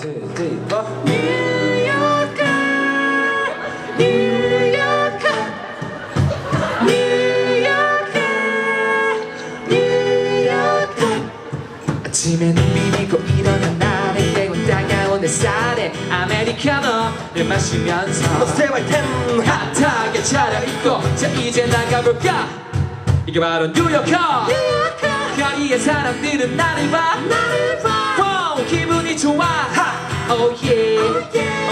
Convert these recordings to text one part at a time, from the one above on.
two, three, four. 뉴요커 뉴요커 뉴요커 뉴요커 아침에 눈 비비고 일어난 날에 깨운 따가운 햇살에 아메리카노를 마시면서 스테이바이 텐 핫하게 차려입고 자 이제 나가볼까? 이게 바로 뉴요커. 뉴요커. 거리의 사람들은 나를 봐. 나를 봐 기분이 좋아. oh yeah.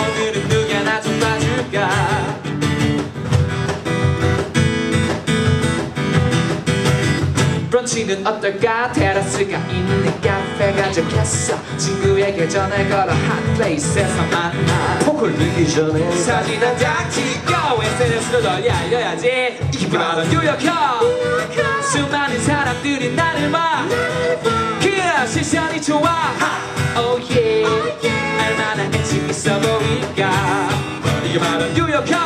오늘은 누가 나 좀 봐줄까? 브런치는 어떨까? 테라스가 있는 카페 가져갔어. 친구에게 전화 걸어 핫플레이스에서 만나. 포크를 들기 전에 사진 한장 찍고 SNS로 널리 알려야지. 이게 바로 뉴요커 수많은 사람들이 나를 봐그 시선이 좋아. oh 이게 바로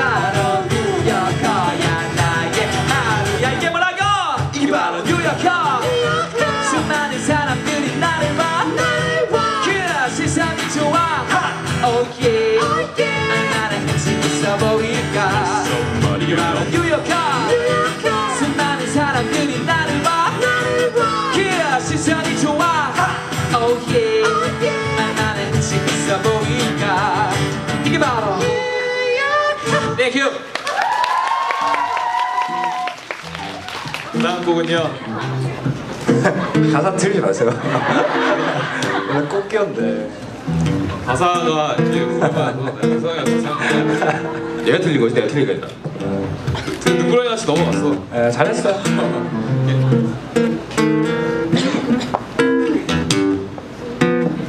바로 뉴요커야 나의 하루야. 이게 뭐라고? 이게 바로 뉴요커. 수많은 사람들이 나를 봐그 시선이 좋아. oh yeah 얼마나 행복 있어 보일까? 이게 바로 뉴요커. 수많은 사람들이 나를 봐그 시선이 좋아. oh yeah 얼마나 행복 있어 보일까? 이게 바로 땡큐 다음 곡은요. 가사 틀지 마세요. 원래 꼭 끼었는데 가사가 이제 후렴만 가사가 가사 얘가 틀린 거지 내가 틀린 거 있나 눈구렁이 같이 넘어갔어. 에 잘했어요.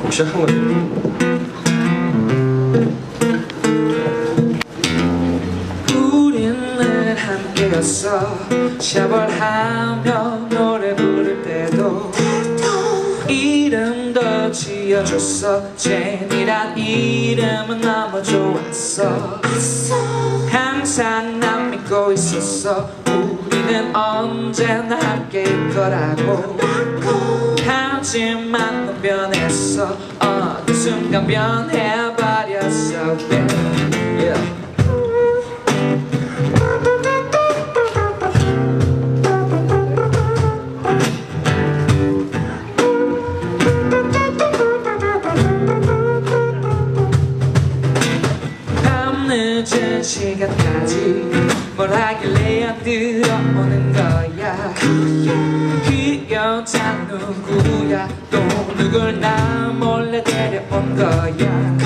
곡 시작한 거지 함께였어. 샤벌하며 노래 부를 때도 이름도 지어줬어. 제니란 이름은 너무 좋았어. 항상 난 믿고 있었어. 우리는 언제나 함께일 거라고. 하지만 넌 변했어. 어느 순간 변해 시간까지 뭘 하길래 들어오는 거야. 그 여자 누구야? 또 누굴 나 몰래 데려온 거야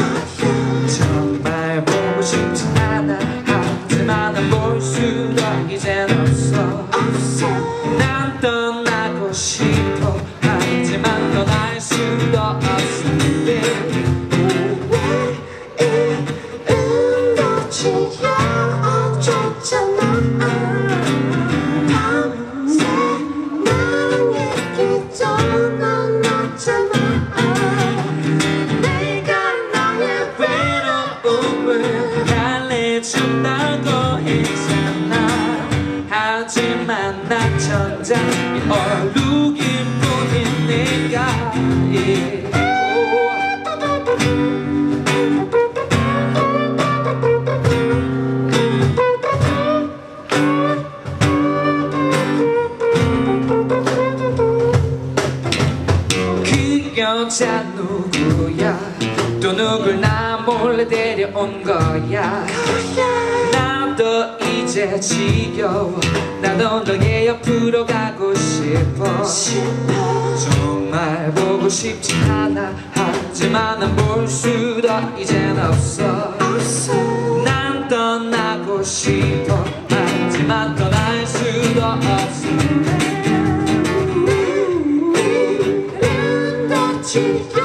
천장이 얼룩일 뿐인 내가 예. 오. 그 여자 누구야 또 누굴 나 몰래 데려온 거야 나도 이제 지겨워 나도 너의 옆으로 가고 싶어, 정말 보고 싶지 않아. 하지만 난 볼 수도 이젠 없어, 없어. 난 떠나고 싶어. 하지만 떠날 수도 없어. 지겨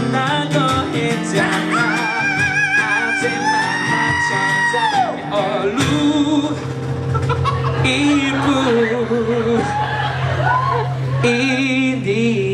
people in the